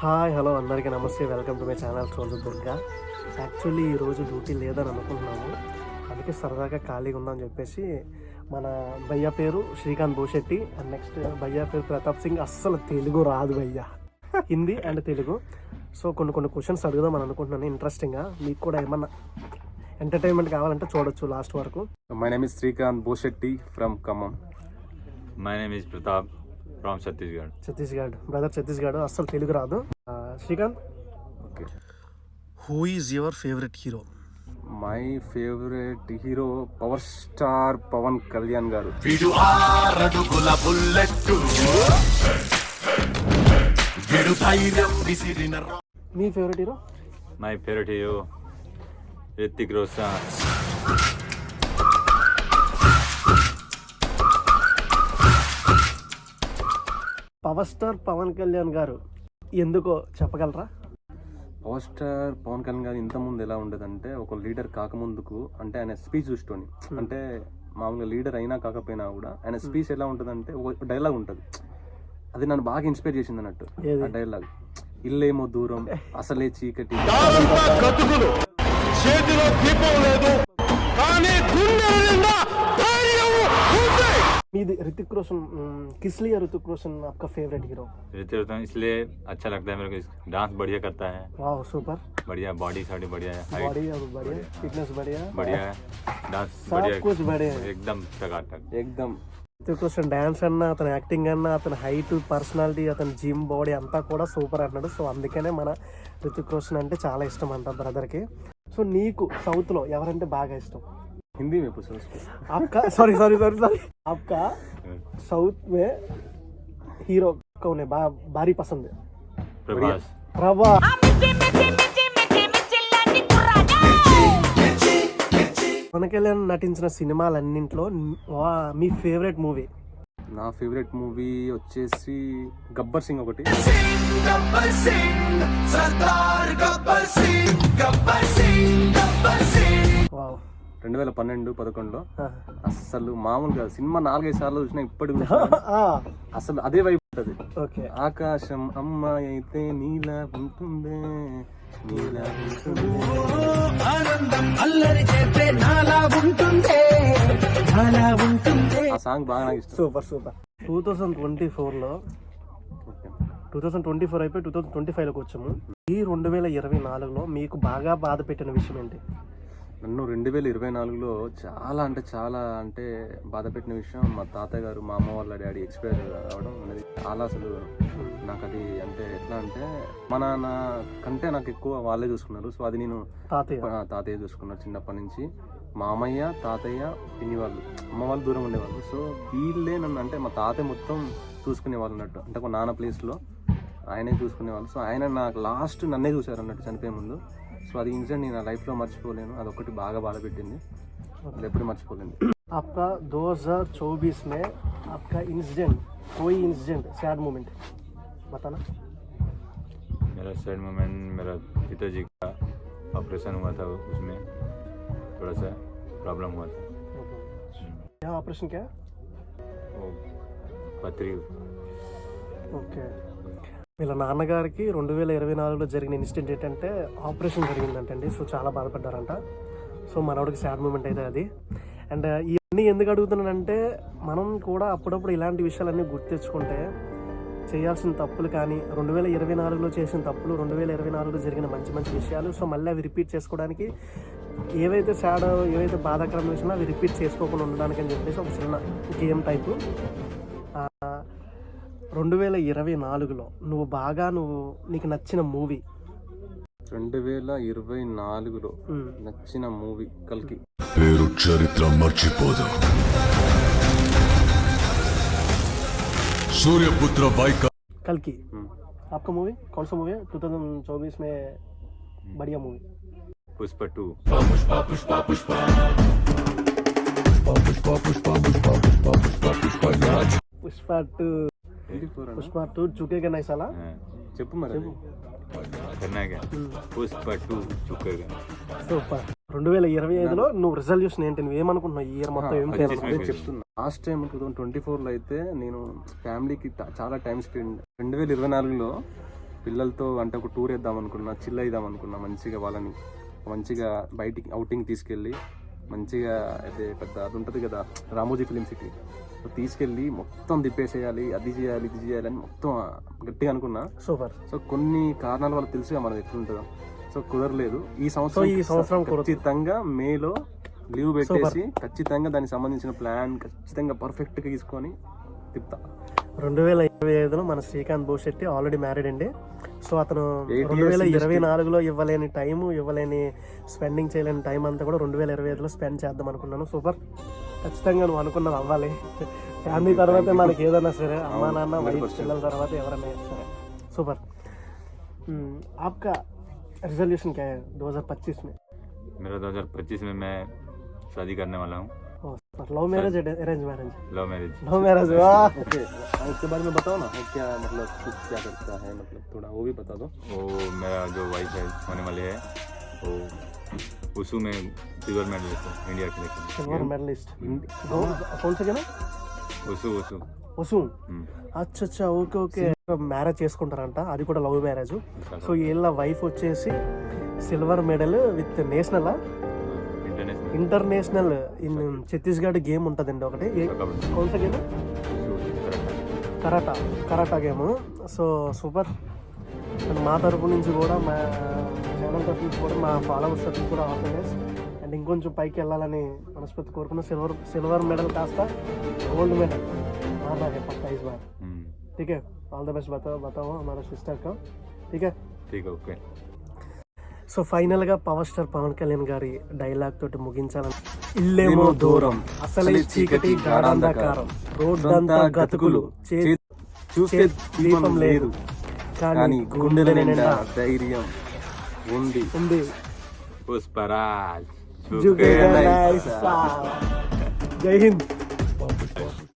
Hi hello అందరికీ నమస్తే. Welcome to my channel రోజు దుర్గా. యాక్చువల్లీ ఈరోజు డ్యూటీ లేదని అనుకుంటున్నాము. అందుకే సరదాగా ఖాళీగా ఉందని చెప్పేసి మన భయ్య పేరు శ్రీకాంత్ భూషెట్టి అండ్ నెక్స్ట్ భయ్య పేరు ప్రతాప్ సింగ్. అస్సలు తెలుగు రాదు భయ్య. హిందీ అండ్ తెలుగు. సో కొన్ని కొన్ని క్వశ్చన్స్ అడుగుదాం అని అనుకుంటున్నాను. ఇంట్రెస్టింగ్గా మీకు కూడా ఏమన్నా ఎంటర్టైన్మెంట్ కావాలంటే చూడొచ్చు లాస్ట్ వరకు. My name is Srikanth Boshetti from Khammam. My name is Pratap from Chhattisgarh. Chhattisgarh brother Chhattisgarh అస్సలు తెలుగు రాదు Srikanth Okay. Who is your favourite hero My favorite hero, power star Pawan Kalyan garu. విడు ఆరడుగుల bullet విడు ధైర్యం విసిరిన రా- మీ favourite hero My favorite hero, Ritik Roshan. Power star Pawan Kalyan garu ఎందుకో చెప్పగలరా? పవర్ స్టార్ పవన్ కళ్యాణ్ గారు ఇంత ముందు ఎలా ఉండదంటే ఒక లీడర్ కాకముందుకు అంటే ఆయన స్పీచ్ చూసుకొని అంటే మామూలుగా లీడర్ అయినా కాకపోయినా కూడా ఆయన స్పీచ్ ఎలా ఉంటుందంటే ఒక డైలాగ్ ఉంటుంది. అది నన్ను బాగా ఇన్స్పైర్ చేసింది అన్నట్టు? ఆ డైలాగ్. ఇల్లేమో దూరం అసలే చీకటి. చేతిలో దీపం ఉంది మీది ऋतिक रोशन किस लिए ऋतिक रोशन आपका फेवरेट हीरो रितिक रोशन इसलिए अच्छा लगता है मेरे को इस- डांस बढ़िया करता है वाह सुपर बढ़िया बॉडी साड़ी बढ़िया है हाइट बॉडी अब बढ़िया फिटनेस बढ़िया बढ़िया है डांस सब बढ़िया कुछ बढ़िया है एकदम टकाटक ఎగ్దమ్ ऋतिक रोशन డాన్స్ అన్న అతని యాక్టింగ్ అన్న అతని హైట్ పర్సనాలిటీ అతని జిమ్ బాడీ అంతా కూడా సూపర్ అన్నాడు సో అందుకనే మన ऋतिक రోషన్ అంటే చాలా ఇష్టం అంట బ్రదర్కి సో నీకు సౌత్లో ఎవరంటే బాగా ఇష్టం హిందీ में पूछो उसको आपका सॉरी सॉरी सॉरी सॉरी आपका साउथ में हीरो कौन है बा, बारी पसंद है प्रभास ప్రభా మిర్చి మిర్చి మిర్చి మిర్చి మిర్చి లాంటి కుర్రాడా పవన్ కళ్యాణ్ నటించిన సినిమాలన్నింటిలో వా, మీ ఫేవరెట్ మూవీ నా ఫేవరెట్ మూవీ వచ్చేసి గబ్బర్ సింగ్ ఒకటి గబ్బర్ సింగ్ సర్దార్ గబ్బర్ సింగ్ గబ్బర్ సింగ్ గబ్బర్ సింగ్ వావ్ రెండు వేల పన్నెండు పదకొండులో ఆ. అస్సలు మామూలుగా సినిమా నాలుగైదు సార్లు చూసినా ఇప్పటికి ఆ, అసలు అదే వైపు ఉంటుంది. ఓకే. ఆకాశం అమ్మాయి అయితే నీలా ఉంటుందే. నీలా ఉంటుందే. ఆనందం అల్లరి చేస్తే నాలా ఉంటుందే నాలా ఉంటుందే ఆ సాంగ్ బాగా నాకు ఇష్టం. Super super. Two thousand twenty ఫోర్లో. టూ థౌజండ్ ట్వంటీ ఫోర్ అయిపోయి టూ థౌజండ్ ట్వంటీ ఫైవ్లోకి వచ్చాము. ఈ రెండు వేల ఇరవై నాలుగులో మీకు బాగా బాధ పెట్టిన విషయం ఏంటి? నన్ను రెండు వేల ఇరవై నాలుగులో చాలా అంటే చాలా అంటే బాధ పెట్టిన విషయం మా తాతయ్య గారు మా అమ్మ వాళ్ళ డాడీ ఎక్స్పైర్ అవడం అనేది చాలా అసలు నాకు అది అంటే ఎట్లా అంటే మా నాన్న కంటే నాకు ఎక్కువ వాళ్ళే చూసుకున్నారు. సో అది నేను తాతయ్య. తాతయ్య చూసుకున్నారు చిన్నప్పటి నుంచి. మామయ్య తాతయ్య పిన్ని వాళ్ళు అమ్మ వాళ్ళు దూరం ఉండేవాళ్ళు. సో వీళ్ళే నన్ను అంటే మా తాతయ్య మొత్తం చూసుకునే వాళ్ళు అన్నట్టు. అంటే ఒక నాన్న ప్లేస్లో ఆయనే చూసుకునేవాళ్ళు. సో ఆయన నాకు లాస్ట్ నన్నే చూశారు అన్నట్టు చనిపోయే ముందు. సో అది ఇన్సిడెంట్ నేను నా లైఫ్లో మర్చిపోలేను అదొకటి బాగా బాధ పెట్టింది అది ఎప్పుడు మర్చిపోలేను आपका 2024 में आपका इंसिडेंट कोई इंसिडेंट सैड मोमेंट बताना मेरा सैड मोमेंट मेरा पिताजी का ऑपरेशन हुआ था उसमें थोड़ा सा प्रॉब्लम हुआ था क्या ऑपरेशन क्या है वो पथरी ఓకే వీళ్ళ నాన్నగారికి రెండు వేల ఇరవై నాలుగులో జరిగిన ఇన్సిడెంట్ ఏంటంటే ఆపరేషన్ జరిగిందంటండి. సో చాలా బాధపడ్డారంట. సో మనవడికి సాడ్ మూమెంట్ అయితే అది. అండ్ ఇవన్నీ ఎందుకు అడుగుతున్నానంటే మనం కూడా అప్పుడప్పుడు ఇలాంటి విషయాలన్నీ గుర్తు తెచ్చుకుంటే చేయాల్సిన తప్పులు కానీ రెండు వేల ఇరవై నాలుగులో చేసిన తప్పులు రెండు వేల ఇరవై నాలుగులో జరిగిన మంచి మంచి విషయాలు సో మళ్ళీ అవి రిపీట్ చేసుకోవడానికి ఏవైతే సాడ్ ఏవైతే బాధాకరమైన విషయాలు అవి రిపీట్ చేసుకోకుండా ఉండడానికి అని చెప్పేసి ఒక చిన్న గేమ్ టైపు రెండు వేల ఇరవై నాలుగులో నువ్వు బాగా నువ్వు నీకు నచ్చిన మూవీ రెండు వేల ఇరవై నాలుగులో నచ్చిన మూవీ కల్కి పేరు చరిత్ర మర్చిపోదు సూర్యపుత్ర వైక कल्कि हम्म। आपका मूवी कौन सा मूवी है टू थाउजेंड चौबीस में बढ़िया movie Pushpa two Pushpa two twenty four Pushpa two झुकेगा नहीं साला Pushpa two చుకేగా నై సలా చెప్పు మరి. పుష్ప టూ చుకేగా సూపర్. రెండు వేల ఇరవై ఐదులో నువ్వు రిజల్యూషన్ ఏంటి? నువ్వు ఏమనుకుంటున్నావు? ఇయర్ మొత్తం ఏం నేను చెప్తున్నా. Last time two thousand twenty ఫోర్లో అయితే నేను ఫ్యామిలీకి చాలా టైం స్పెండ్ రెండు వేల ఇరవై నాలుగులో పిల్లలతో అంటే ఒక టూర్ వేద్దాం అనుకున్నా చిల్ అయిదాం అనుకున్నా మంచిగా వాళ్ళని మంచిగా బయటికి అవుటింగ్ తీసుకెళ్ళి మంచిగా అయితే పెద్ద అది ఉంటుంది కదా రామోజీ ఫిలిం సిటీ సో తీసుకెళ్ళి మొత్తం తిప్పేసేయాలి అది చేయాలి ఇది చేయాలి అని మొత్తం గట్టిగా అనుకున్నా. సూపర్. సో కొన్ని కారణాల వల్ల తెలుసుగా మనది ఎట్లుంటుందో. సో కుదరలేదు. ఈ సో ఈ సంవత్సరం సంవత్సరం. ఖచ్చితంగా మేలో లీవ్ పెట్టేసి ఖచ్చితంగా దానికి సంబంధించిన ప్లాన్ ఖచ్చితంగా పర్ఫెక్ట్గా తీసుకొని తిప్పుతా రెండు వేల ఇరవై ఐదులో మన శ్రీకాంత్ భూషెట్టి ఆల్రెడీ మ్యారీడ్ అండి సో అతను Eight రెండు వేల years ఇరవై industry. నాలుగులో ఇవ్వలేని టైము ఇవ్వలేని స్పెండింగ్ చేయలేని టైం అంతా కూడా రెండు వేల ఇరవై ఐదులో స్పెండ్ చేద్దాం అనుకున్నాను సూపర్ ఖచ్చితంగా నువ్వు అనుకున్నది అవ్వాలి ఫ్యామిలీ తర్వాత మనకి ఏదైనా సరే అమ్మా నాన్న వైఫ్ 100%. పిల్లల తర్వాత ఎవరైనా సరే సూపర్ हम्म, आपका रिजोल्यूशन क्या है 2025 में मेरा 2025 में मैं शादी करने वाला हूँ love marriage arrange marriage love marriage love marriage वाह ओके इसके बारे में बताओ ना क्या मतलब कुछ क्या करता है मतलब थोड़ा वो भी बता दो वो मेरा जो वाइफ है होने वाले है वो उसू में सिल्वर मेडलिस्ट है इंडिया के लिए सिल्वर मेडलिस्ट कौन सा गेम उसू उसू వసు हम्म, అచ్చా అచ్చా ఓకే ఓకే మ్యారేజ్ చేసుకుంటారంట అది కూడా లవ్ మ్యారేజ్ उसका సో వీళ్ళ వైఫ్ వచ్చేసి silver medal with national international international in Chhattisgarh game ఉంటుందండి ఒకటి ఏ- उसका कबड्डी కౌన్ సా game उसू karate karate karate game so super and మా తరపు నుంచి కూడా మా ఛానల్ తరపు నుంచి కూడా మా ఫాలోవర్స్ తరపు నుంచి కూడా ఆల్వేస్ అండ్ ఇంకొంచెం పైకి వెళ్ళాలని మనస్ఫూర్తి కోరుకున్న సిల్వర్ సిల్వర్ మెడల్ కాస్త గోల్డ్ మెడల్ आना है पक्का इस बार हम्म, ठीक है ऑल द बेस्ट बताओ बताओ हमारा सिस्टर का ठीक है ठीक है ओके సో ఫైనల్గా పవర్ స్టార్ పవన్ కళ్యాణ్ గారి డైలాగ్ తోటి ముగించాలని ఇల్లేమో దూరం అసలే చీకటి గాఢాంధకారం. రోడ్డంతా గతుకులు చూస్తే దీపం లేదు. కానీ గుండెల నిండా ధైర్యం ఉంది. ఉంది. పుష్పరాజ్ జై హింద్.